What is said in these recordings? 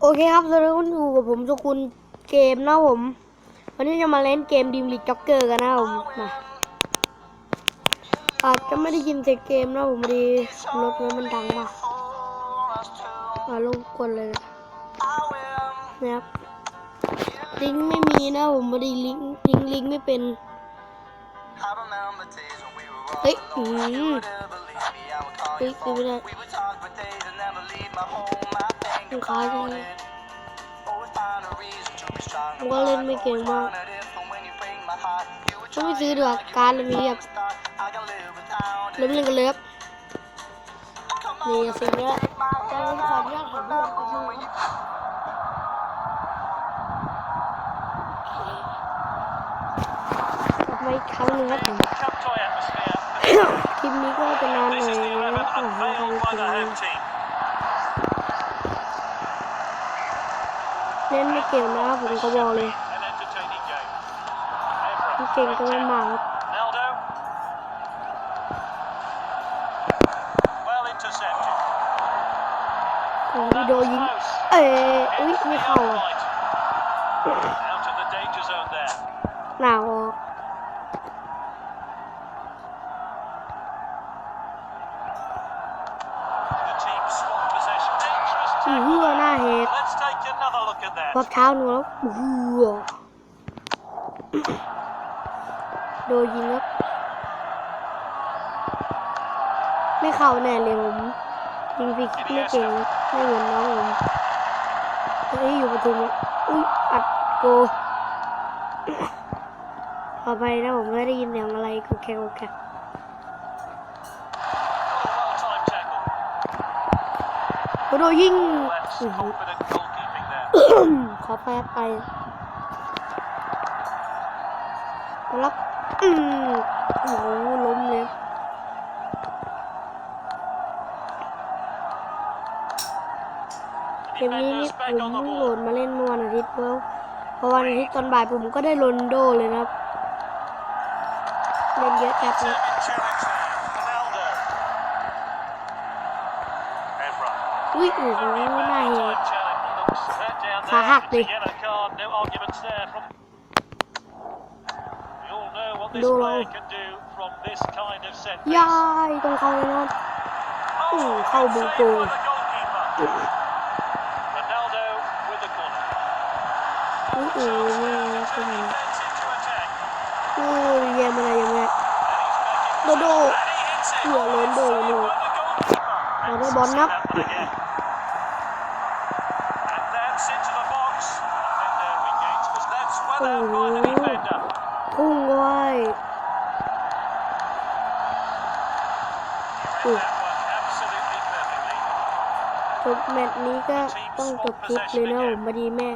โอเคครับสวัสดีคุณอยู่กับผมสุคุณเกมนะผม วันนี้จะมาเล่นเกมดีมลิกจ็อกเกอร์กันนะผมมาอาจจะไม่ได้ยินเสียงเกมนะผมดีรถมันดังมากมาลงกวนเลยนะนะครับลิงไม่มีนะผมพอดีลิงลิงลิงไม่เป็นเฮ้ยอืมเฮ้ยไม่ได้ ลูกค้าใช่ไหมผมก็เล่นไม่เก่งมากต้องไปซื้อดีกว่าการดนี้แบบเริ่มเล่นกันเลยครับนี่สิ่งนี้จะผมขออนุญาตถ่ายรูปไปดูครับกลับมาอีกครั้งหนึงครับผมคลิปนี้ก็จะนานหน่อยนะ11ขอให้ unveiled ทำ by เก the ม ล่นไม่เก่งนะครับผมก็บอกเลย An entertaining game. ไม่ Evra. เก่งก็ไม่มาครับ Naldo. Well intercepted. ของวิดีโอยิง Close. เอ้ยอุ้ย Into ไม่ the เข้าอะ outright. Out of the danger zone there. หนาวออก The team swap possession. Dangerous อือ tackle หัว there. หน้าเฮ อบเท้าหนูแล้วหัวโดนยิงครับไม่เข้าแน่เลยผมยิงฟรีคิกไม่เก่งไม่เหมือนน้องผมเฮ้ยอยู่ประตูนี้อุ้ยอัดโกขอไปนะผมไม่ได้ยินเสียงอะไรกูแค่กูแค่ Oh, well timed tackle. โดนยิง ขอแป๊บไปล็อกอืมโอ้ล้มเลยเกมนี้นี่ผมโหลดมาเล่นเมื่อวันอาทิตย์แล้วพอวันอาทิตย์ตอนบ่ายผมก็ได้โรนโดเลยนะครับ เล่นเยอะจัดเลยอุ้ยโอ้โหน้าเห็ Time challenge looks set down Khá there. hạt It's đi. a yellow card, no arguments there from. We all know what this Đô player đâu. can do from this kind of set ยายตรงเขาเลยนะ Oh, Ừ, khâu good bù save cù. by the goalkeeper. Ronaldo with the corner. อุ้ยโอ้โหแม่งเป็นไง Defense into attack. โอ้ยเยี่ยมอะไรยังไง And he's back in. โดโด And he hits it. เหลือโรนลโดอยู่ By the goalkeeper. เราได้บอลนับ พุ่งไว้ He read that one absolutely perfectly. จบแมตช์นี้ก็ต้องจบคลิปเลยนะผมพอดีแม่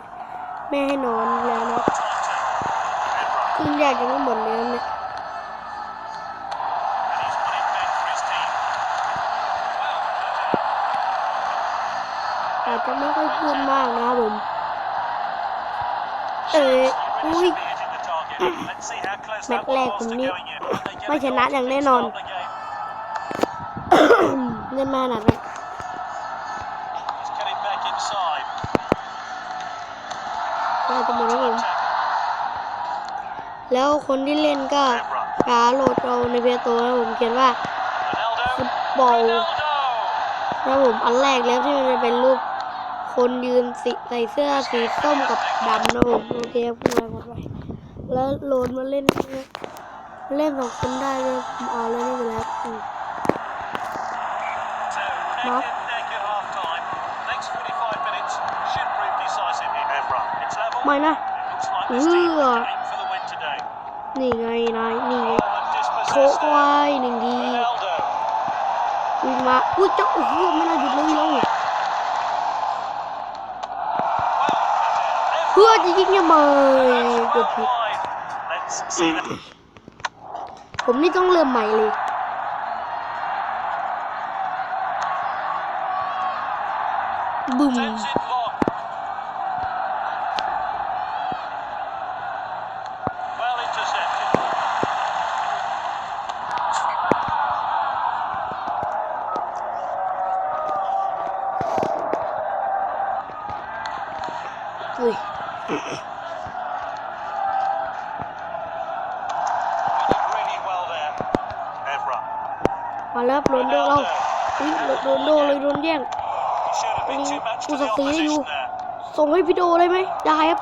แม่ให้นอนแล้วนะ Time tackle. Evra. ครึ่งแรกยังไม่หมดเลยนะเนี่ย And he's put it back for his team. อาจจะไม่ค่อยพูดมากนะครับผม เออ He อุ้ย แมต that ช์แร one ก was ผม to นี่ going in. They get ไม่ a ช goal นะ to อย่างแน่นอน start the game. เล่นมาหนักเลย He's cut it back inside. ก็จะหมดแล้วผม Tackle. แล้วคนที่เล่นก็กาโหลดเอาในเพจโตนะผมเขียนว่า Ronaldo. ฟุตบอล Ronaldo. นะผมอันแรกแล้วที่มันจะเป็นรูปคนยืนสีใส่เสื้อสีส้มกับดำนะผมโอเคครับพูดไปหมดไป แล้วโหลดมาเล่นเล่นสองคนได้เลยเอาเลยนี่เป็นไรม็อกไม่นะเฮือนี่ไงนายนี่โชกไว้หนึ่งดีอุ้งมาอุ้ยเจ้าโอ้โหไม่น่าหยุดเลยเราเพื่อจะยิงยังไงกดผิด wide. Let's see the ผมนี่ต้องเริ่มใหม่เลยบึ้ม มาแล้วโรนโดเราอุ้ยโรนโดเลยโดนแย่ง He showed a bit too much to the Ui, giật tí đi opposition vô. there. ส่งให้พี่โดได้ไหมได้ครับ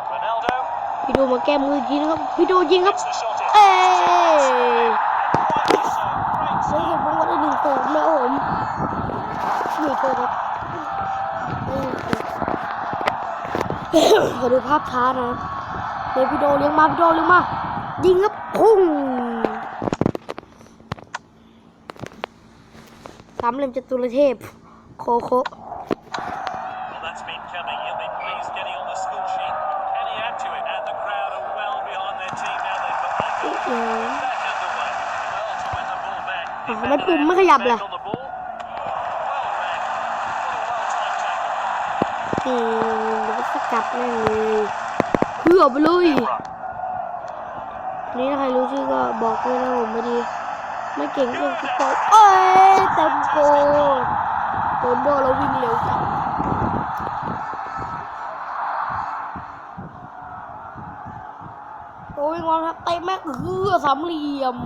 พี่โดมาแก้มืออีกทีนะครับพี่โดยิงครับ เอ้ย Rightly so. Great เฮ้ยผมว่าได้หนึ่งศูนย์แล้วผมหนึ่งโทษครับขอดูภาพช้านะเดี๋ยวพี่โดเลี้ยงมาพี่โดเลี้ยงมา ยิงครับพุ่ง สามเหลี่ยมจตุรเทพ โคโค Well, that's been coming. He'll be pleased getting on the score sheet. Can he add to it? And the crowd are well behind their team now. They've got their goal Yeah. back underway. Well, to win the ball back. Ah, Defender mấy ปุ่ม there, ไม่ขยับ back ล่ะ on the ball. Well read. What a well-timed tackle. อืมเดี๋ยวก็สกัดแม่งเลยเพื่อไปเลย Evra. นี่ถ้าใครรู้ชื่อก็บอกด้วยนะผมไม่ดี ไม่เก่งเรื่องฟุตบอลเอ้ยเต็มโกโดนโดนแล้ววิ่งเร็วจังโอ้ยงอนครับเตะแม่งเฮือสามเหลี่ยม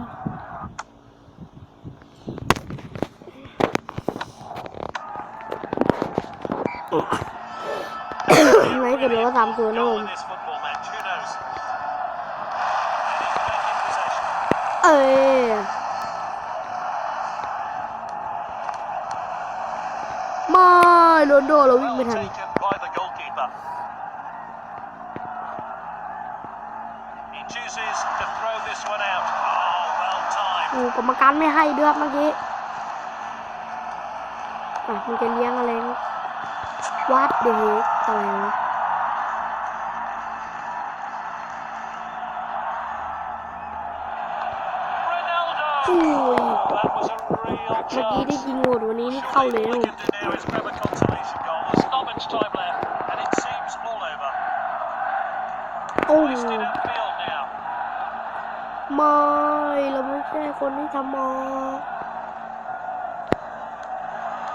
ไหนสุดเลยว่าสามศูนย์นะผมเอ้ยไม่ โรนลโดเราวิ่งไม่ Well ทัน taken by the goalkeeper. He chooses to throw this one out. Oh, well timed. โอ้กรรมการไม่ให้ด้วยครับเมื่อกี้อะมันจะเลี้ยงอะไรนะวัดเดอะเฮกอะไรวะ เมื่อกี้ได้ chance. ยิงโหดวันนี้นี่เข้าเลยนะ All ผ we ม can do now is grab a consolation goal. There's not much time left, and it seems all over. โอ้ Hoisted upfield now. ไม่เราไม่ใช่คนที่ทำมอ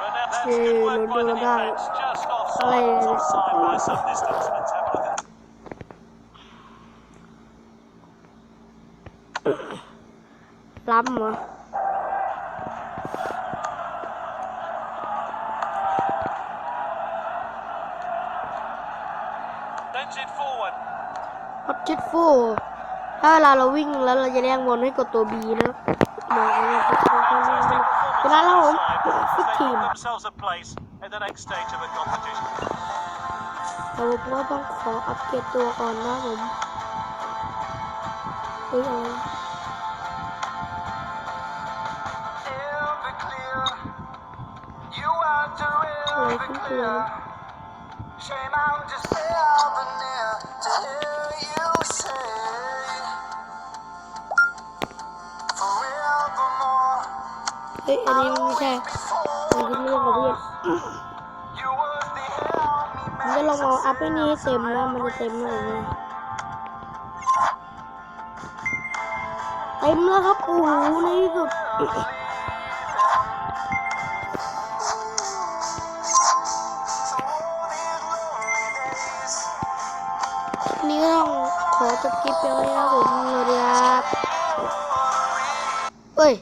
Ronaldo, that's Yeah, good work by the Ronaldo. defence. Just offside. Allee. It's offside by some distance. Let's have a look at ล้ำเหรอ ถ้าเวลาเราวิ่งแล้วเราจะแย่งบอลให้กดตัว B นะบอกเลยนะ Fantastic เวลา performance เรา from ผม the side. ฟิก They ทีม got themselves a place in the next stage of the competition. แต่ผมก็ต้องขออัปเกรดตัวก่อนนะผมเฮ้ยอะไร It'll be clear. You are to Ôi, it'll be cũng เฮ้ยอันนี้ไม่ใช่ Before มันคือเรื่องของเพื่อน you was the help ผมจะลองเอาอัพให้นี่เต็มนะมันจะเต็มไหมผมเนี่ยเต็มแล้วครับโอ้โหในที่สุดนี่ก็ต้องขอจบคลิปเพียงเท่านี้ครับผมสวัสดีครับเอ้ย